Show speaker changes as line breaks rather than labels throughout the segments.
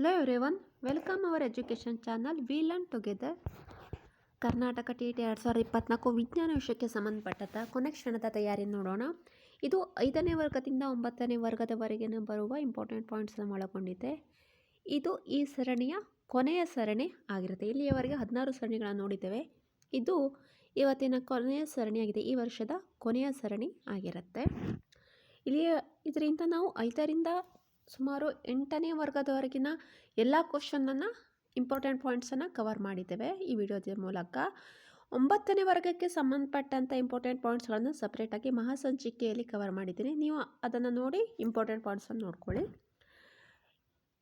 Hello everyone, welcome our education channel We Learn together Karnataka T T ಎರಡು ಸಾವಿರದ ಇಪ್ಪತ್ನಾಲ್ಕು ವಿಜ್ಞಾನ ವಿಷಯಕ್ಕೆ ಸಂಬಂಧಪಟ್ಟಂಥ ಕೊನೆ ಕ್ಷಣದ ತಯಾರಿ ನೋಡೋಣ. ಇದು ಐದನೇ ವರ್ಗದಿಂದ ಒಂಬತ್ತನೇ ವರ್ಗದವರೆಗೆ ಬರುವ ಇಂಪಾರ್ಟೆಂಟ್ ಪಾಯಿಂಟ್ಸನ್ನು ಒಳಗೊಂಡಿದೆ. ಇದು ಈ ಸರಣಿಯ ಕೊನೆಯ ಸರಣಿ ಆಗಿರುತ್ತೆ. ಇಲ್ಲಿಯವರೆಗೆ ಹದಿನಾರು ಸರಣಿಗಳನ್ನು ನೋಡಿದ್ದೇವೆ. ಇದು ಇವತ್ತಿನ ಕೊನೆಯ ಸರಣಿಯಾಗಿದೆ ಈ ವರ್ಷದ ಕೊನೆಯ ಸರಣಿ ಆಗಿರುತ್ತೆ. ಇಲ್ಲಿಯ ಇದರಿಂದ ನಾವು ಐದರಿಂದ ಸುಮಾರು ಎಂಟನೇ ವರ್ಗದವರೆಗಿನ ಎಲ್ಲ ಕ್ವಶನನ್ನು ಇಂಪಾರ್ಟೆಂಟ್ ಪಾಯಿಂಟ್ಸನ್ನು ಕವರ್ ಮಾಡಿದ್ದೇವೆ ಈ ವಿಡಿಯೋದ ಮೂಲಕ. ಒಂಬತ್ತನೇ ವರ್ಗಕ್ಕೆ ಸಂಬಂಧಪಟ್ಟಂಥ ಇಂಪಾರ್ಟೆಂಟ್ ಪಾಯಿಂಟ್ಸ್ಗಳನ್ನು ಸಪ್ರೇಟಾಗಿ ಮಹಾಸಂಚಿಕೆಯಲ್ಲಿ ಕವರ್ ಮಾಡಿದ್ದೀನಿ. ನೀವು ಅದನ್ನು ನೋಡಿ ಇಂಪಾರ್ಟೆಂಟ್ ಪಾಯಿಂಟ್ಸನ್ನು ನೋಡ್ಕೊಳ್ಳಿ.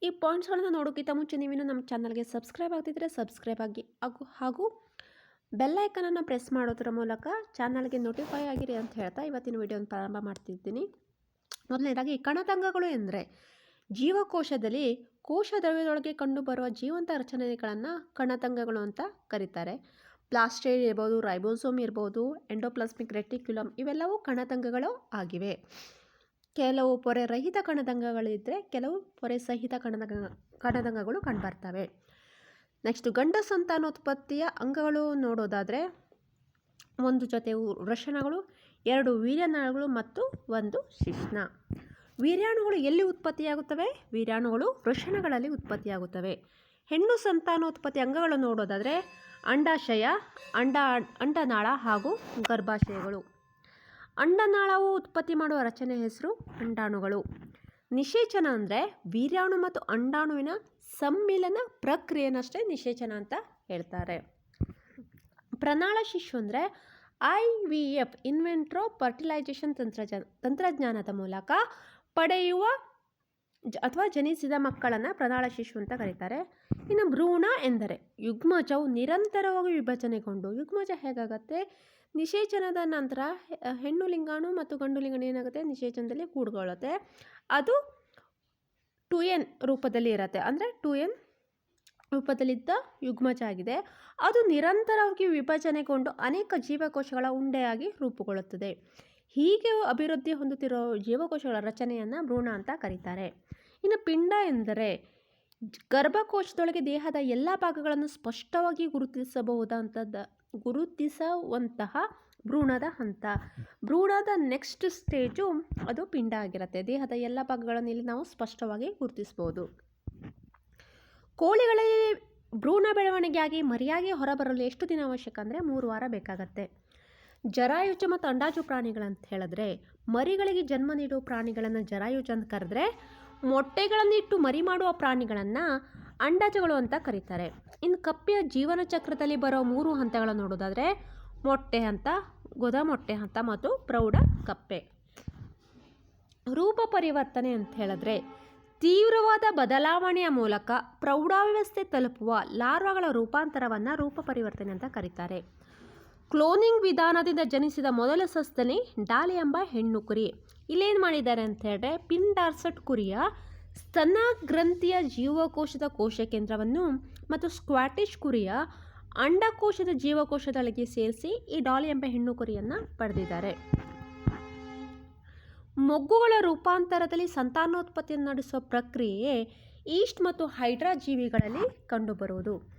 ಈ ಪಾಯಿಂಟ್ಸ್ಗಳನ್ನು ನೋಡೋಕ್ಕಿಂತ ಮುಂಚೆ ನೀವಿನ್ನು ನಮ್ಮ ಚಾನಲ್ಗೆ ಸಬ್ಸ್ಕ್ರೈಬ್ ಆಗ್ತಿದ್ರೆ ಸಬ್ಸ್ಕ್ರೈಬ್ ಆಗಿ ಹಾಗೂ ಹಾಗೂ ಬೆಲ್ಲೈಕನನ್ನು ಪ್ರೆಸ್ ಮಾಡೋದ್ರ ಮೂಲಕ ಚಾನಲ್ಗೆ ನೋಟಿಫೈ ಆಗಿರಿ ಅಂತ ಹೇಳ್ತಾ ಇವತ್ತಿನ ವಿಡಿಯೋನ ಪ್ರಾರಂಭ ಮಾಡ್ತಿದ್ದೀನಿ. ಮೊದಲನೇದಾಗಿ ಕಣತಂಗಗಳು ಎಂದರೆ ಜೀವಕೋಶದಲ್ಲಿ ಕೋಶ ದ್ರವ್ಯದೊಳಗೆ ಕಂಡುಬರುವ ಜೀವಂತ ರಚನೆಗಳನ್ನು ಕಣತಂಗಗಳು ಅಂತ ಕರೀತಾರೆ. ಪ್ಲಾಸ್ಟೈಡ್ ಇರ್ಬೋದು, ರೈಬೋಸೋಮ್ ಇರ್ಬೋದು, ಎಂಡೋಪ್ಲಾಸ್ಮಿಕ್ ರೆಟಿಕ್ಯುಲಮ್ ಇವೆಲ್ಲವೂ ಕಣತಂಗಗಳು ಆಗಿವೆ. ಕೆಲವು ಪೊರೆ ರಹಿತ ಕಣತಂಗಗಳಿದ್ದರೆ ಕೆಲವು ಪೊರೆ ಸಹಿತ ಕಣತಂಗ, ಕಣತಂಗಗಳು ಕಂಡುಬರ್ತವೆ. ನೆಕ್ಸ್ಟ್ ಗಂಡ ಸಂತಾನೋತ್ಪತ್ತಿಯ ಅಂಗಗಳು ನೋಡೋದಾದರೆ ಒಂದು ಜೊತೆ ವೃಷಣಗಳು ಎರಡು ವೀರ್ಯನಾಳಗಳು ಮತ್ತು ಒಂದು ಶಿಶ್ನ ವೀರ್ಯಾಣುಗಳು ಎಲ್ಲಿ ಉತ್ಪತ್ತಿಯಾಗುತ್ತವೆ? ವೀರ್ಯಾಣುಗಳು ವೃಷಣಗಳಲ್ಲಿ ಉತ್ಪತ್ತಿಯಾಗುತ್ತವೆ. ಹೆಣ್ಣು ಸಂತಾನೋತ್ಪತ್ತಿ ಅಂಗಗಳು ನೋಡೋದಾದರೆ ಅಂಡಾಶಯ, ಅಂಡ, ಅಂಡನಾಳ ಹಾಗೂ ಗರ್ಭಾಶಯಗಳು. ಅಂಡನಾಳವು ಉತ್ಪತ್ತಿ ಮಾಡುವ ರಚನೆ ಹೆಸರು ಅಂಡಾಣುಗಳು. ನಿಷೇಚನ ಅಂದರೆ ವೀರ್ಯಾಣು ಮತ್ತು ಅಂಡಾಣುವಿನ ಸಮ್ಮಿಲನ ಪ್ರಕ್ರಿಯೆನಷ್ಟೇ ನಿಷೇಚನ ಅಂತ ಹೇಳ್ತಾರೆ. ಪ್ರನಾಳ ಶಿಶು ಅಂದರೆ I V F in vitro fertilisation ತಂತ್ರಜ್ಞಾನ ತಂತ್ರಜ್ಞಾನದ ಮೂಲಕ ಪಡೆಯುವ ಅಥವಾ ಜನಿಸಿದ ಮಕ್ಕಳನ್ನು ಪ್ರಧಾನ ಶಿಶು ಅಂತ ಕರೀತಾರೆ. ಇನ್ನು ಭ್ರೂಣ ಎಂದರೆ ಯುಗ್ಮಜವು ನಿರಂತರವಾಗಿ ವಿಭಜನೆಗೊಂಡು, ಯುಗ್ಮಜ ಹೇಗಾಗತ್ತೆ? ನಿಷೇಚನದ ನಂತರ ಹೆಣ್ಣು ಲಿಂಗಾಣು ಮತ್ತು ಗಂಡು ಲಿಂಗಾಣು ಏನಾಗುತ್ತೆ? ನಿಷೇಚನದಲ್ಲಿ ಕೂಡ್ಕೊಳ್ಳುತ್ತೆ ಅದು ಟು ಎನ್ ರೂಪದಲ್ಲಿ ಇರುತ್ತೆ. ಅಂದರೆ ಟು ಎನ್ ರೂಪದಲ್ಲಿದ್ದ ಯುಗ್ಮಜ ಆಗಿದೆ. ಅದು ನಿರಂತರವಾಗಿ ವಿಭಜನೆಗೊಂಡು ಅನೇಕ ಜೀವಕೋಶಗಳ ಉಂಡೆಯಾಗಿ ರೂಪುಗೊಳ್ಳುತ್ತದೆ. ಹೀಗೆ ಅಭಿವೃದ್ಧಿ ಹೊಂದುತ್ತಿರೋ ಜೀವಕೋಶಗಳ ರಚನೆಯನ್ನು ಭ್ರೂಣ ಅಂತ ಕರೀತಾರೆ. ಇನ್ನು ಪಿಂಡ ಎಂದರೆ ಗರ್ಭಕೋಶದೊಳಗೆ ದೇಹದ ಎಲ್ಲ ಭಾಗಗಳನ್ನು ಸ್ಪಷ್ಟವಾಗಿ ಗುರುತಿಸಬಹುದಂಥದ್ದು ಗುರುತಿಸುವಂತಹ ಭ್ರೂಣದ ಹಂತ. ಭ್ರೂಣದ ನೆಕ್ಸ್ಟ್ ಸ್ಟೇಜು ಅದು ಪಿಂಡ ಆಗಿರುತ್ತೆ. ದೇಹದ ಎಲ್ಲ ಭಾಗಗಳನ್ನು ಇಲ್ಲಿ ನಾವು ಸ್ಪಷ್ಟವಾಗಿ ಗುರುತಿಸ್ಬೋದು. ಕೋಳಿಗಳಲ್ಲಿ ಭ್ರೂಣ ಬೆಳವಣಿಗೆಯಾಗಿ ಮರಿಯಾಗಿ ಹೊರಬರಲು ಎಷ್ಟು ದಿನ ಅವಶ್ಯಕ ಅಂದರೆ ಮೂರು ವಾರ ಬೇಕಾಗತ್ತೆ. ಜರಾಯುಜ ಮತ್ತು ಅಂಡಾಜು ಪ್ರಾಣಿಗಳಂತ ಹೇಳಿದ್ರೆ ಮರಿಗಳಿಗೆ ಜನ್ಮ ನೀಡುವ ಪ್ರಾಣಿಗಳನ್ನು ಜರಾಯುಜ ಅಂತ ಕರೆದ್ರೆ ಮೊಟ್ಟೆಗಳನ್ನಿಟ್ಟು ಮರಿ ಮಾಡುವ ಪ್ರಾಣಿಗಳನ್ನು ಅಂಡಾಜುಗಳು ಅಂತ ಕರೀತಾರೆ. ಇನ್ನು ಕಪ್ಪೆಯ ಜೀವನ ಚಕ್ರದಲ್ಲಿ ಬರೋ ಮೂರು ಹಂತಗಳನ್ನು ನೋಡೋದಾದರೆ ಮೊಟ್ಟೆ ಹಂತ ಗೊದ ಮೊಟ್ಟೆ ಹಂತ ಮತ್ತು ಪ್ರೌಢ ಕಪ್ಪೆ. ರೂಪ ಪರಿವರ್ತನೆ ಅಂತ ಹೇಳಿದ್ರೆ ತೀವ್ರವಾದ ಬದಲಾವಣೆಯ ಮೂಲಕ ಪ್ರೌಢಾವ್ಯವಸ್ಥೆ ತಲುಪುವ ಲಾರ್ವಾಗಳ ರೂಪಾಂತರವನ್ನು ರೂಪ ಪರಿವರ್ತನೆ ಅಂತ ಕರೀತಾರೆ. ಕ್ಲೋನಿಂಗ್ ವಿಧಾನದಿಂದ ಜನಿಸಿದ ಮೊದಲ ಸಸ್ತನಿ ಡಾಲಿ ಎಂಬ ಹೆಣ್ಣು ಕುರಿ. ಇಲ್ಲೇನು ಮಾಡಿದ್ದಾರೆ ಅಂತ ಹೇಳಿದ್ರೆ ಪಿಂಡಾರ್ಸಟ್ ಕುರಿಯ ಸ್ತನ ಗ್ರಂಥಿಯ ಜೀವಕೋಶದ ಕೋಶ ಕೇಂದ್ರವನ್ನು ಮತ್ತು ಸ್ಕ್ವಾಟಿಶ್ ಕುರಿಯ ಅಂಡಕೋಶದ ಜೀವಕೋಶದೊಳಗೆ ಸೇರಿಸಿ ಈ ಡಾಲಿ ಎಂಬ ಹೆಣ್ಣು ಕುರಿಯನ್ನು ಪಡೆದಿದ್ದಾರೆ. ಮೊಗ್ಗುಗಳ ರೂಪಾಂತರದಲ್ಲಿ ಸಂತಾನೋತ್ಪತ್ತಿಯನ್ನು ನಡೆಸುವ ಪ್ರಕ್ರಿಯೆ ಈಸ್ಟ್ ಮತ್ತು ಹೈಡ್ರಾ ಜೀವಿಗಳಲ್ಲಿ ಕಂಡುಬರುವುದು.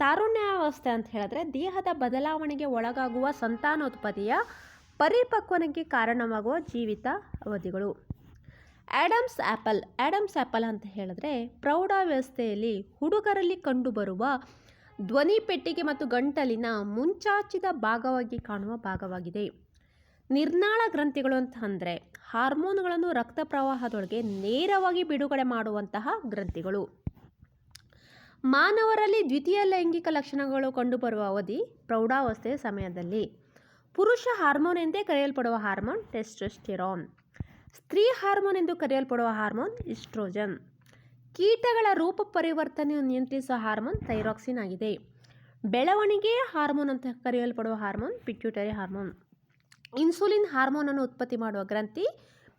ತಾರುಣ್ಯಾವಸ್ಥೆ ಅಂತ ಹೇಳಿದ್ರೆ ದೇಹದ ಬದಲಾವಣೆಗೆ ಒಳಗಾಗುವ ಸಂತಾನೋತ್ಪತ್ತಿಯ ಪರಿಪಕ್ವನಕ್ಕೆ ಕಾರಣವಾಗುವ ಜೀವಿತ ಅವಧಿಗಳು. ಆ್ಯಡಮ್ಸ್ ಆ್ಯಪಲ್ ಆ್ಯಡಮ್ಸ್ ಆ್ಯಪಲ್ ಅಂತ ಹೇಳಿದ್ರೆ ಪ್ರೌಢಾವಸ್ಥೆಯಲ್ಲಿ ಹುಡುಗರಲ್ಲಿ ಕಂಡುಬರುವ ಧ್ವನಿ ಪೆಟ್ಟಿಗೆ ಮತ್ತು ಗಂಟಲಿನ ಮುಂಚಾಚಿದ ಭಾಗವಾಗಿ ಕಾಣುವ ಭಾಗವಾಗಿದೆ. ನಿರ್ನಾಳ ಗ್ರಂಥಿಗಳು ಅಂತ ಅಂದರೆ ಹಾರ್ಮೋನ್ಗಳನ್ನು ರಕ್ತ ಪ್ರವಾಹದೊಳಗೆ ನೇರವಾಗಿ ಬಿಡುಗಡೆ ಮಾಡುವಂತಹ ಗ್ರಂಥಿಗಳು. ಮಾನವರಲ್ಲಿ ದ್ವಿತೀಯ ಲೈಂಗಿಕ ಲಕ್ಷಣಗಳು ಕಂಡುಬರುವ ಅವಧಿ ಪ್ರೌಢಾವಸ್ಥೆಯ ಸಮಯದಲ್ಲಿ. ಪುರುಷ ಹಾರ್ಮೋನ್ ಎಂದೇ ಕರೆಯಲ್ಪಡುವ ಹಾರ್ಮೋನ್ ಟೆಸ್ಟೋಸ್ಟೆರಾನ್. ಸ್ತ್ರೀ ಹಾರ್ಮೋನ್ ಎಂದು ಕರೆಯಲ್ಪಡುವ ಹಾರ್ಮೋನ್ ಇಸ್ಟ್ರೋಜನ್. ಕೀಟಗಳ ರೂಪ ಪರಿವರ್ತನೆಯನ್ನು ನಿಯಂತ್ರಿಸುವ ಹಾರ್ಮೋನ್ ಥೈರಾಕ್ಸಿನ್ ಆಗಿದೆ. ಬೆಳವಣಿಗೆಯ ಹಾರ್ಮೋನ್ ಅಂತ ಕರೆಯಲ್ಪಡುವ ಹಾರ್ಮೋನ್ ಪಿಟ್ಯೂಟರಿ ಹಾರ್ಮೋನ್. ಇನ್ಸುಲಿನ್ ಹಾರ್ಮೋನನ್ನು ಉತ್ಪತ್ತಿ ಮಾಡುವ ಗ್ರಂಥಿ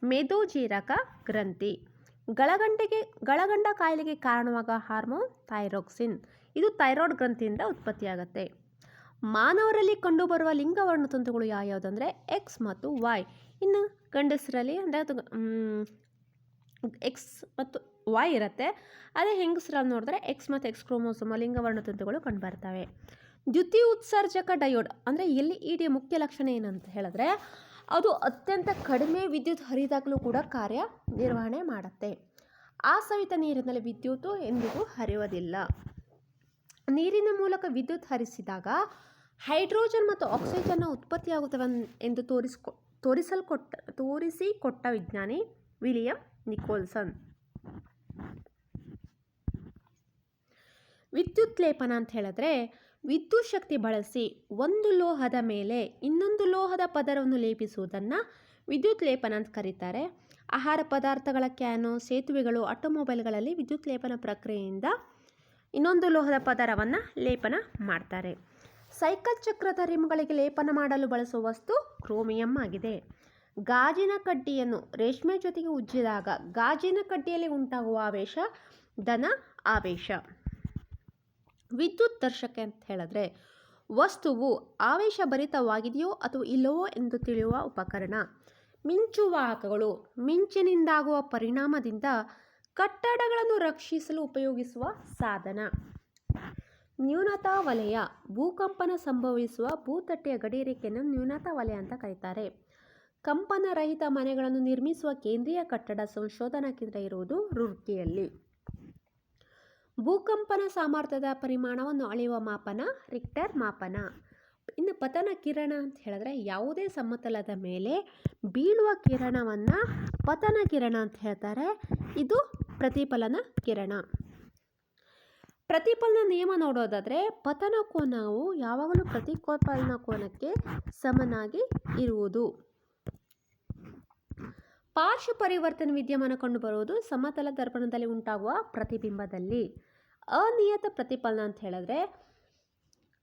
ಮೆದೋಜೀರಕ ಗ್ರಂಥಿ. ಗಳಗಂಡೆಗೆ ಗಳಗಂಡ ಕಾಯಿಲೆಗೆ ಕಾರಣವಾಗ ಹಾರ್ಮೋನ್ ಥೈರೋಕ್ಸಿನ್. ಇದು ಥೈರಾಯ್ಡ್ ಗ್ರಂಥಿಯಿಂದ ಉತ್ಪತ್ತಿಯಾಗುತ್ತೆ. ಮಾನವರಲ್ಲಿ ಕಂಡುಬರುವ ಲಿಂಗ ವರ್ಣತಂತುಗಳು ಯಾವ್ಯಾವುದಂದರೆ ಎಕ್ಸ್ ಮತ್ತು ವೈ ಇನ್ನು ಗಂಡಸರಲ್ಲಿ ಅಂದರೆ ಅದು ಎಕ್ಸ್ ಮತ್ತು ವೈ ಇರುತ್ತೆ. ಅದೇ ಹೆಂಗಸರಲ್ಲಿ ನೋಡಿದ್ರೆ ಎಕ್ಸ್ ಮತ್ತು ಎಕ್ಸ್ ಕ್ರೋಮೋಸೋಮ ಲಿಂಗವರ್ಣ ತಂತುಗಳು ಕಂಡುಬರ್ತವೆ. ದ್ಯುತಿ ಉತ್ಸರ್ಜಕ ಡಯೋಡ್ ಅಂದರೆ ಎಲ್ ಇ ಡಿಯ ಮುಖ್ಯ ಲಕ್ಷಣ ಏನಂತ ಹೇಳಿದ್ರೆ ಅದು ಅತ್ಯಂತ ಕಡಿಮೆ ವಿದ್ಯುತ್ ಹರಿದಾಗಲೂ ಕೂಡ ಕಾರ್ಯ ನಿರ್ವಹಣೆ ಮಾಡುತ್ತೆ. ಆ ಸವಿತ ನೀರಿನಲ್ಲಿ ವಿದ್ಯುತ್ತು ಎಂದಿಗೂ ಹರಿಯುವುದಿಲ್ಲ. ನೀರಿನ ಮೂಲಕ ವಿದ್ಯುತ್ ಹರಿಸಿದಾಗ ಹೈಡ್ರೋಜನ್ ಮತ್ತು ಆಕ್ಸಿಜನ್ನ ಉತ್ಪತ್ತಿಯಾಗುತ್ತವೆ ಎಂದು ತೋರಿಸ್ಕೊ, ತೋರಿಸಲ್ಕೊಟ್ಟ, ತೋರಿಸಿಕೊಟ್ಟ ವಿಜ್ಞಾನಿ ವಿಲಿಯಂ ನಿಕೋಲ್ಸನ್. ವಿದ್ಯುತ್ ಲೇಪನ ಅಂತ ಹೇಳಿದ್ರೆ ವಿದ್ಯುತ್ ಶಕ್ತಿ ಬಳಸಿ ಒಂದು ಲೋಹದ ಮೇಲೆ ಇನ್ನೊಂದು ಲೋಹದ ಪದರವನ್ನು ಲೇಪಿಸುವುದನ್ನು ವಿದ್ಯುತ್ ಲೇಪನ ಅಂತ ಕರೀತಾರೆ. ಆಹಾರ ಪದಾರ್ಥಗಳ ಕ್ಯಾನು, ಸೇತುವೆಗಳು, ಆಟೋಮೊಬೈಲ್ಗಳಲ್ಲಿ ವಿದ್ಯುತ್ ಲೇಪನ ಪ್ರಕ್ರಿಯೆಯಿಂದ ಇನ್ನೊಂದು ಲೋಹದ ಪದರವನ್ನು ಲೇಪನ ಮಾಡ್ತಾರೆ. ಸೈಕಲ್ ಚಕ್ರದ ರಿಮ್ಗಳಿಗೆ ಲೇಪನ ಮಾಡಲು ಬಳಸುವ ವಸ್ತು ಕ್ರೋಮಿಯಂ ಆಗಿದೆ. ಗಾಜಿನ ಕಡ್ಡಿಯನ್ನು ರೇಷ್ಮೆ ಜೊತೆಗೆ ಉಜ್ಜಿದಾಗ ಗಾಜಿನ ಕಡ್ಡಿಯಲ್ಲಿ ಉಂಟಾಗುವ ಆವೇಶ ಧನ ಆವೇಶ. ವಿದ್ಯುತ್ ದರ್ಶಕ ಅಂತ ಹೇಳಿದ್ರೆ, ವಸ್ತುವು ಆವೇಶಭರಿತವಾಗಿದೆಯೋ ಅಥವಾ ಇಲ್ಲವೋ ಎಂದು ತಿಳಿಯುವ ಉಪಕರಣ. ಮಿಂಚುವಾಹಕಗಳು ಮಿಂಚಿನಿಂದಾಗುವ ಪರಿಣಾಮದಿಂದ ಕಟ್ಟಡಗಳನ್ನು ರಕ್ಷಿಸಲು ಉಪಯೋಗಿಸುವ ಸಾಧನ. ನ್ಯೂನತಾ ವಲಯ, ಭೂಕಂಪನ ಸಂಭವಿಸುವ ಭೂತಟ್ಟೆಯ ಗಡಿರೇಖೆಯನ್ನು ನ್ಯೂನತಾ ವಲಯ ಅಂತ ಕರೀತಾರೆ. ಕಂಪನರಹಿತ ಮನೆಗಳನ್ನು ನಿರ್ಮಿಸುವ ಕೇಂದ್ರೀಯ ಕಟ್ಟಡ ಸಂಶೋಧನಾ ಕೇಂದ್ರ ಇರುವುದು ರೂರ್ಕಿಯಲ್ಲಿ. ಭೂಕಂಪನ ಸಾಮರ್ಥ್ಯದ ಪರಿಮಾಣವನ್ನು ಅಳೆಯುವ ಮಾಪನ, ರಿಕ್ಟರ್ ಮಾಪನ. ಇನ್ನು ಪತನ ಕಿರಣ ಅಂತ ಹೇಳಿದ್ರೆ ಯಾವುದೇ ಸಮತಲದ ಮೇಲೆ ಬೀಳುವ ಕಿರಣವನ್ನು ಪತನ ಕಿರಣ ಅಂತ ಹೇಳ್ತಾರೆ. ಇದು ಪ್ರತಿಫಲನ ಕಿರಣ. ಪ್ರತಿಫಲನ ನಿಯಮ ನೋಡೋದಾದರೆ ಪತನ ಕೋನವು ಯಾವಾಗಲೂ ಪ್ರತಿಫಲನ ಕೋನಕ್ಕೆ ಸಮನಾಗಿ ಇರುವುದು. ಪಾರ್ಶ್ವ ಪರಿವರ್ತನೆ ವಿದ್ಯಮಾನ ಕಂಡುಬರುವುದು ಸಮತಲ ದರ್ಪಣದಲ್ಲಿ ಉಂಟಾಗುವ ಪ್ರತಿಬಿಂಬದಲ್ಲಿ. ಅನಿಯತ ಪ್ರತಿಫಲನ ಅಂತ ಹೇಳಿದ್ರೆ,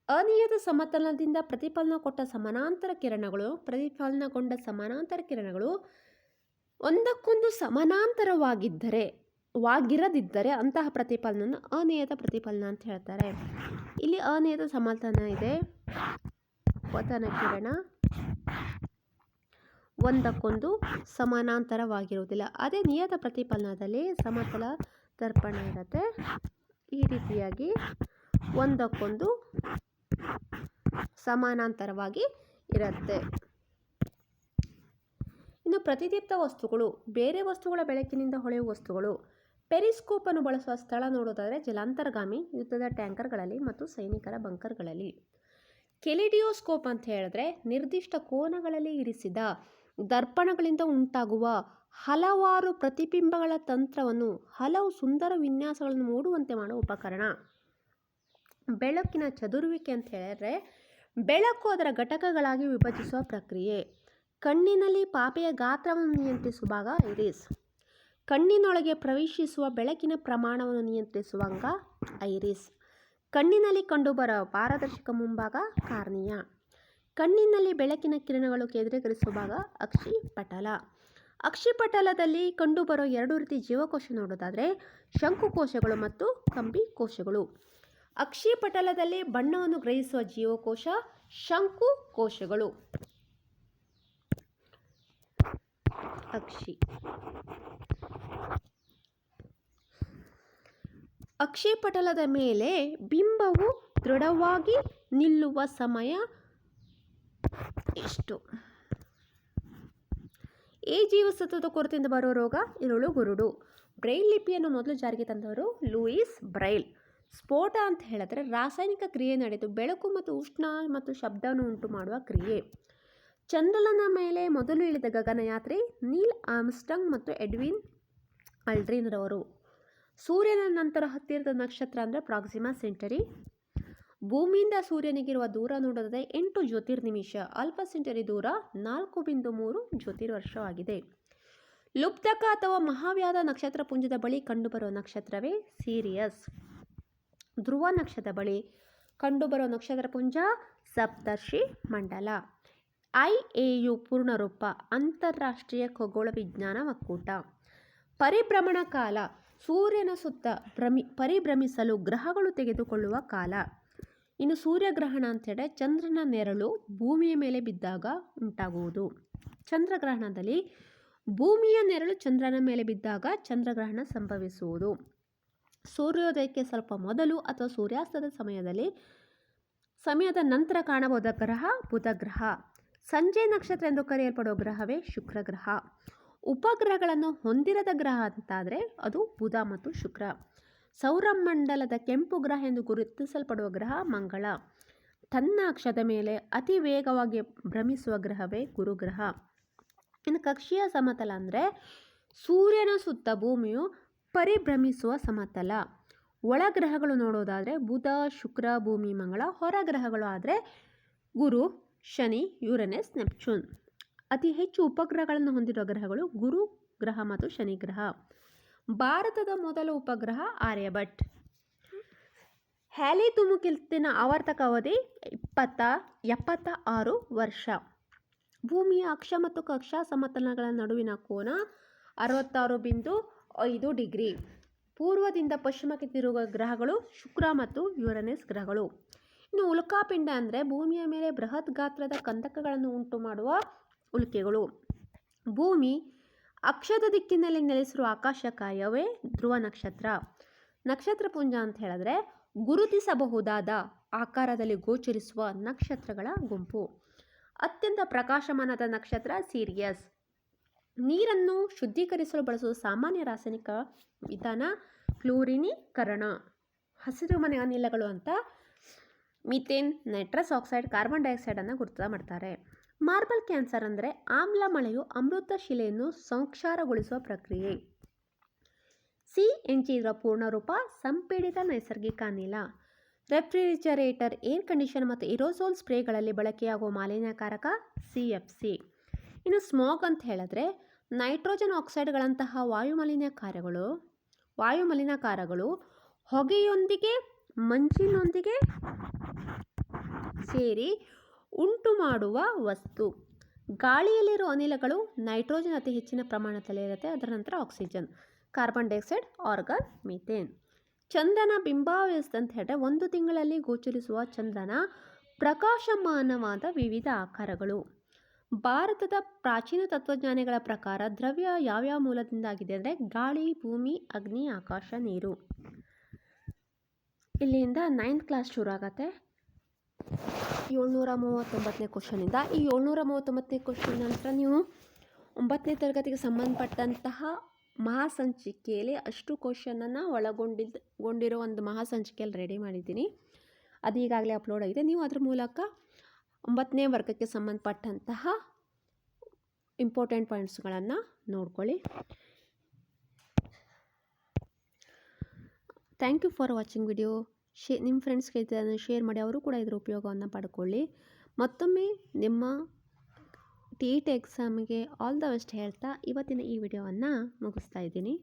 ಅನಿಯತ ಸಮತಲದಿಂದ ಪ್ರತಿಫಲನ ಕೊಟ್ಟ ಸಮಾನಾಂತರ ಕಿರಣಗಳು, ಪ್ರತಿಫಲನಗೊಂಡ ಸಮಾನಾಂತರ ಕಿರಣಗಳು ಒಂದಕ್ಕೊಂದು ಸಮಾನಾಂತರವಾಗಿದ್ದರೆ, ವಾಗಿರದಿದ್ದರೆ ಅಂತಹ ಪ್ರತಿಫಲನ ಅನಿಯತ ಪ್ರತಿಫಲನ ಅಂತ ಹೇಳ್ತಾರೆ. ಇಲ್ಲಿ ಅನಿಯತ ಸಮತನ ಇದೆ. ಪತನ ಕಿರಣ. ಒಂದಕ್ಕೊಂದು ಸಮಾನಾಂತರವಾಗಿರುವುದಿಲ್ಲ. ಅದೇ ನಿಯತ ಪ್ರತಿಫಲನದಲ್ಲಿ ಸಮತಲ ದರ್ಪಣ ಇರುತ್ತೆ. ಈ ರೀತಿಯಾಗಿ ಒಂದಕ್ಕೊಂದು ಸಮಾನಾಂತರವಾಗಿ ಇರುತ್ತೆ. ಇನ್ನು ಪ್ರತಿದೀಪ್ತ ವಸ್ತುಗಳು, ಬೇರೆ ವಸ್ತುಗಳ ಬೆಳಕಿನಿಂದ ಹೊಳೆಯುವ ವಸ್ತುಗಳು. ಪೆರಿಸ್ಕೋಪ್ ಅನ್ನು ಬಳಸುವ ಸ್ಥಳ ನೋಡೋದಾದರೆ ಜಲಾಂತರ್ಗಾಮಿ ಯುದ್ಧದ ಟ್ಯಾಂಕರ್ಗಳಲ್ಲಿ ಮತ್ತು ಸೈನಿಕರ ಬಂಕರ್ಗಳಲ್ಲಿ. ಕೆಲಿಡಿಯೋಸ್ಕೋಪ್ ಅಂತ ಹೇಳಿದ್ರೆ ನಿರ್ದಿಷ್ಟ ಕೋನಗಳಲ್ಲಿ ಇರಿಸಿದ ದರ್ಪಣಗಳಿಂದ ಉಂಟಾಗುವ ಹಲವಾರು ಪ್ರತಿಬಿಂಬಗಳ ತಂತ್ರವನ್ನು ಹಲವು ಸುಂದರ ವಿನ್ಯಾಸಗಳನ್ನು ಮೂಡುವಂತೆ ಮಾಡುವ ಉಪಕರಣ. ಬೆಳಕಿನ ಚದುರುವಿಕೆ ಅಂತ ಹೇಳಿದ್ರೆ, ಬೆಳಕು ಅದರ ಘಟಕಗಳಾಗಿ ವಿಭಜಿಸುವ ಪ್ರಕ್ರಿಯೆ. ಕಣ್ಣಿನಲ್ಲಿ ಪಾಪೆಯ ಗಾತ್ರವನ್ನು ನಿಯಂತ್ರಿಸುವ ಭಾಗ ಐರಿಸ್. ಕಣ್ಣಿನೊಳಗೆ ಪ್ರವೇಶಿಸುವ ಬೆಳಕಿನ ಪ್ರಮಾಣವನ್ನು ನಿಯಂತ್ರಿಸುವ ಅಂಗ ಐರಿಸ್. ಕಣ್ಣಿನಲ್ಲಿ ಕಂಡುಬರುವ ಪಾರದರ್ಶಕ ಮುಂಭಾಗ ಕಾರ್ನಿಯ. ಕಣ್ಣಿನಲ್ಲಿ ಬೆಳಕಿನ ಕಿರಣಗಳು ಕೇಂದ್ರೀಕರಿಸುವ ಭಾಗ ಅಕ್ಷಿಪಟಲ ಅಕ್ಷಿಪಟಲದಲ್ಲಿ ಕಂಡುಬರೋ ಎರಡು ರೀತಿ ಜೀವಕೋಶ ನೋಡೋದಾದರೆ ಶಂಕುಕೋಶಗಳು ಮತ್ತು ಕಂಬಿ ಕೋಶಗಳು. ಅಕ್ಷಿಪಟಲದಲ್ಲಿ ಬಣ್ಣವನ್ನು ಗ್ರಹಿಸುವ ಜೀವಕೋಶ ಶಂಕು ಕೋಶಗಳು. ಅಕ್ಷಿ. ಅಕ್ಷಿಪಟಲದ ಮೇಲೆ ಬಿಂಬವು ದೃಢವಾಗಿ ನಿಲ್ಲುವ ಸಮಯ ಎಷ್ಟು? ಈ ಜೀವಸತ್ವದ ಕೊರತೆಯಿಂದ ಬರುವ ರೋಗ ಇರುಳು ಗುರುಡು. ಬ್ರೈಲ್ ಲಿಪಿಯನ್ನು ಮೊದಲು ಜಾರಿಗೆ ತಂದವರು ಲೂಯಿಸ್ ಬ್ರೈಲ್. ಸ್ಫೋಟ ಅಂತ ಹೇಳಿದ್ರೆ ರಾಸಾಯನಿಕ ಕ್ರಿಯೆ ನಡೆದು ಬೆಳಕು ಮತ್ತು ಉಷ್ಣ ಮತ್ತು ಶಬ್ದವನ್ನು ಉಂಟು ಮಾಡುವ ಕ್ರಿಯೆ. ಚಂದ್ರನ ಮೇಲೆ ಮೊದಲು ಇಳಿದ ಗಗನಯಾತ್ರಿ ನೀಲ್ ಆಮ್ಸ್ಟಂಗ್ ಮತ್ತು ಎಡ್ವಿನ್ ಅಲ್ಡ್ರಿನ್ ರವರು ಸೂರ್ಯನ ನಂತರ ಹತ್ತಿರದ ನಕ್ಷತ್ರ ಅಂದರೆ ಪ್ರಾಕ್ಸಿಮಾ ಸೆಂಟರಿ ಭೂಮಿಯಿಂದ ಸೂರ್ಯನಿಗಿರುವ ದೂರ ನೋಡೋದಾದರೆ ಎಂಟು ಜ್ಯೋತಿರ್ನಿಮಿಷ, ಅಲ್ಪ ಸೆಂಟರಿ ದೂರ ನಾಲ್ಕು ಬಿಂದು ಮೂರು ಜ್ಯೋತಿರ್ವರ್ಷವಾಗಿದೆ. ಲುಪ್ತಕ ಅಥವಾ ಮಹಾವ್ಯಾದ ನಕ್ಷತ್ರ ಪುಂಜದ ಬಳಿ ಕಂಡುಬರುವ ನಕ್ಷತ್ರವೇ ಸೀರಿಯಸ್. ಧ್ರುವ ನಕ್ಷತ್ರ ಬಳಿ ಕಂಡುಬರುವ ನಕ್ಷತ್ರ ಪುಂಜ ಸಪ್ತರ್ಷಿ ಮಂಡಲ. ಐ ಎ ಯು ಪೂರ್ಣರೂಪ, ಅಂತಾರಾಷ್ಟ್ರೀಯ ಖಗೋಳ ವಿಜ್ಞಾನ ಒಕ್ಕೂಟ. ಪರಿಭ್ರಮಣ ಕಾಲ, ಸೂರ್ಯನ ಸುತ್ತ ಭ್ರಮಿ, ಪರಿಭ್ರಮಿಸಲು ಗ್ರಹಗಳು ತೆಗೆದುಕೊಳ್ಳುವ ಕಾಲ. ಇನ್ನು ಸೂರ್ಯಗ್ರಹಣ ಅಂತೇಳಿ ಚಂದ್ರನ ನೆರಳು ಭೂಮಿಯ ಮೇಲೆ ಬಿದ್ದಾಗ ಉಂಟಾಗುವುದು. ಚಂದ್ರಗ್ರಹಣದಲ್ಲಿ ಭೂಮಿಯ ನೆರಳು ಚಂದ್ರನ ಮೇಲೆ ಬಿದ್ದಾಗ ಚಂದ್ರಗ್ರಹಣ ಸಂಭವಿಸುವುದು. ಸೂರ್ಯೋದಯಕ್ಕೆ ಸ್ವಲ್ಪ ಮೊದಲು ಅಥವಾ ಸೂರ್ಯಾಸ್ತದ ಸಮಯದಲ್ಲಿ ಸಮಯದ ನಂತರ ಕಾಣಬಹುದ ಗ್ರಹ ಬುಧಗ್ರಹ. ಸಂಜೆ ನಕ್ಷತ್ರ ಎಂದು ಕರೆಯಲ್ಪಡುವ ಗ್ರಹವೇ ಶುಕ್ರಗ್ರಹ. ಉಪಗ್ರಹಗಳನ್ನು ಹೊಂದಿರದ ಗ್ರಹ ಅಂತಾದರೆ ಅದು ಬುಧ ಮತ್ತು ಶುಕ್ರ. ಸೌರಮಂಡಲದ ಕೆಂಪು ಗ್ರಹ ಎಂದು ಗುರುತಿಸಲ್ಪಡುವ ಗ್ರಹ ಮಂಗಳ. ತನ್ನ ಅಕ್ಷದ ಮೇಲೆ ಅತಿ ವೇಗವಾಗಿ ಭ್ರಮಿಸುವ ಗ್ರಹವೇ ಗುರುಗ್ರಹ. ಇನ್ನು ಕಕ್ಷೀಯ ಸಮತಲ ಅಂದರೆ ಸೂರ್ಯನ ಸುತ್ತ ಭೂಮಿಯು ಪರಿಭ್ರಮಿಸುವ ಸಮತಲ. ಒಳಗ್ರಹಗಳು ನೋಡೋದಾದರೆ ಬುಧ, ಶುಕ್ರ, ಭೂಮಿ, ಮಂಗಳ. ಹೊರ ಗ್ರಹಗಳು ಆದರೆ ಗುರು, ಶನಿ, ಯುರನೆಸ್, ನೆಪ್ಚೂನ್. ಅತಿ ಹೆಚ್ಚು ಉಪಗ್ರಹಗಳನ್ನು ಹೊಂದಿರುವ ಗ್ರಹಗಳು ಗುರು ಗ್ರಹ ಮತ್ತು ಶನಿ ಗ್ರಹ. ಭಾರತದ ಮೊದಲ ಉಪಗ್ರಹ ಆರ್ಯಭಟ್. ಹ್ಯಾಲಿ ತುಮುಕಿಲ್ತಿನ ಆವರ್ತಕ ಅವಧಿ ಇಪ್ಪತ್ತ ಎಪ್ಪತ್ತ ಆರು ವರ್ಷ. ಭೂಮಿಯ ಅಕ್ಷ ಮತ್ತು ಕಕ್ಷಾ ಸಮತಲಗಳ ನಡುವಿನ ಕೋನ ಅರವತ್ತಾರು ಬಿಂದು ಐದು ಡಿಗ್ರಿ. ಪೂರ್ವದಿಂದ ಪಶ್ಚಿಮಕ್ಕೆ ತಿರುಗುವ ಗ್ರಹಗಳು ಶುಕ್ರ ಮತ್ತು ಯುರನೆಸ್ ಗ್ರಹಗಳು. ಇನ್ನು ಉಲ್ಕಾಪಿಂಡ ಅಂದರೆ ಭೂಮಿಯ ಮೇಲೆ ಬೃಹತ್ ಗಾತ್ರದ ಕಂದಕಗಳನ್ನು ಉಂಟು ಮಾಡುವ ಉಲ್ಕೆಗಳು. ಭೂಮಿ ಅಕ್ಷದ ದಿಕ್ಕಿನಲ್ಲಿ ನೆಲೆಸಿರುವ ಆಕಾಶಕಾಯವೇ ಧ್ರುವ ನಕ್ಷತ್ರ. ನಕ್ಷತ್ರಪುಂಜ ಅಂತ ಹೇಳಿದ್ರೆ ಗುರುತಿಸಬಹುದಾದ ಆಕಾರದಲ್ಲಿ ಗೋಚರಿಸುವ ನಕ್ಷತ್ರಗಳ ಗುಂಪು. ಅತ್ಯಂತ ಪ್ರಕಾಶಮಾನದ ನಕ್ಷತ್ರ ಸೀರಿಯಸ್. ನೀರನ್ನು ಶುದ್ಧೀಕರಿಸಲು ಬಳಸುವ ಸಾಮಾನ್ಯ ರಾಸಾಯನಿಕ ವಿಧಾನ ಕ್ಲೋರಿನೀಕರಣ. ಹಸಿರುಮನೆ ಅನಿಲಗಳು ಅಂತ ಮಿಥೇನ್, ನೈಟ್ರಸ್ ಆಕ್ಸೈಡ್, ಕಾರ್ಬನ್ ಡೈಆಕ್ಸೈಡನ್ನು ಗುರುತ ಮಾಡ್ತಾರೆ. ಮಾರ್ಬಲ್ ಕ್ಯಾನ್ಸರ್ ಅಂದರೆ ಆಮ್ಲ ಮಳೆಯು ಅಮೃತ ಶಿಲೆಯನ್ನು ಸಂಕ್ಷಾರಗೊಳಿಸುವ ಪ್ರಕ್ರಿಯೆ. ಸಿ ಎನ್ ಇದರ ಪೂರ್ಣರೂಪ, ಸಂಪೀಡಿತ ನೈಸರ್ಗಿಕ ಅನಿಲ. ರೆಫ್ರಿಜರೇಟರ್, ಏರ್ ಕಂಡೀಷನ್ ಮತ್ತು ಇರೋಸೋಲ್ ಸ್ಪ್ರೇಗಳಲ್ಲಿ ಬಳಕೆಯಾಗುವ ಮಾಲಿನ್ಯಕಾರಕ ಸಿ ಎಫ್ ಸಿ. ಇನ್ನು ಸ್ಮೋಗ್ ಅಂತ ಹೇಳಿದ್ರೆ ನೈಟ್ರೋಜನ್ ಆಕ್ಸೈಡ್ಗಳಂತಹ ವಾಯುಮಾಲಿನ್ಯಕಾರಗಳು ವಾಯುಮಲಿನಕಾರಗಳು ಹೊಗೆಯೊಂದಿಗೆ, ಮಂಜಿನೊಂದಿಗೆ ಸೇರಿ ಉಂಟು ಮಾಡುವ ವಸ್ತು. ಗಾಳಿಯಲ್ಲಿರುವ ಅನಿಲಗಳು ನೈಟ್ರೋಜನ್ ಅತಿ ಹೆಚ್ಚಿನ ಪ್ರಮಾಣದಲ್ಲಿ ಇರುತ್ತೆ. ಅದರ ನಂತರ oxygen, carbon dioxide, argon, methane. ಚಂದ್ರನ ಬಿಂಬಾವ್ಯವಸ್ಥೆ ಅಂತ ಹೇಳಿದ್ರೆ ಒಂದು ತಿಂಗಳಲ್ಲಿ ಗೋಚರಿಸುವ ಚಂದ್ರನ ಪ್ರಕಾಶಮಾನವಾದ ವಿವಿಧ ಆಕಾರಗಳು. ಭಾರತದ ಪ್ರಾಚೀನ ತತ್ವಜ್ಞಾನಿಗಳ ಪ್ರಕಾರ ದ್ರವ್ಯ ಯಾವ್ಯಾವ ಮೂಲದಿಂದಾಗಿದೆ ಅಂದರೆ ಗಾಳಿ, ಭೂಮಿ, ಅಗ್ನಿ, ಆಕಾಶ, ನೀರು. ಇಲ್ಲಿಂದ ನೈನ್ತ್ ಕ್ಲಾಸ್ ಶುರು ಆಗತ್ತೆ. ಏಳ್ನೂರ ಮೂವತ್ತೊಂಬತ್ತನೇ ಕ್ವಶನಿಂದ ಈ ಏಳ್ನೂರ ಮೂವತ್ತೊಂಬತ್ತನೇ ಕ್ವಶನ್ ನಂತರ ನೀವು ಒಂಬತ್ತನೇ ತರಗತಿಗೆ ಸಂಬಂಧಪಟ್ಟಂತಹ ಮಹಾಸಂಚಿಕೆಯಲ್ಲಿ ಅಷ್ಟು ಕ್ವಶನನ್ನು ಒಳಗೊಂಡಿದ್ದ ಗೊಂಡಿರೋ ಒಂದು ಮಹಾಸಂಚಿಕೆಯಲ್ಲಿ ರೆಡಿ ಮಾಡಿದ್ದೀನಿ. ಅದು ಈಗಾಗಲೇ ಅಪ್ಲೋಡ್ ಆಗಿದೆ. ನೀವು ಅದ್ರ ಮೂಲಕ ಒಂಬತ್ತನೇ ವರ್ಗಕ್ಕೆ ಸಂಬಂಧಪಟ್ಟಂತಹ ಇಂಪಾರ್ಟೆಂಟ್ ಪಾಯಿಂಟ್ಸ್ಗಳನ್ನು ನೋಡ್ಕೊಳ್ಳಿ. Thank you for watching video share ನಿಮ್ಮ ಫ್ರೆಂಡ್ಸ್ಗೆ ಇದನ್ನು ಶೇರ್ ಮಾಡಿ ಅವರು ಕೂಡ ಇದರ ಉಪಯೋಗವನ್ನು ಪಡ್ಕೊಳ್ಳಿ. ಮತ್ತೊಮ್ಮೆ ನಿಮ್ಮ ಟಿ ಇ ಟಿ ಎಕ್ಸಾಮ್ಗೆ ಆಲ್ ದ ಬೆಸ್ಟ್ ಹೇಳ್ತಾ ಇವತ್ತಿನ ಈ ವಿಡಿಯೋವನ್ನು ಮುಗಿಸ್ತಾ ಇದ್ದೀನಿ.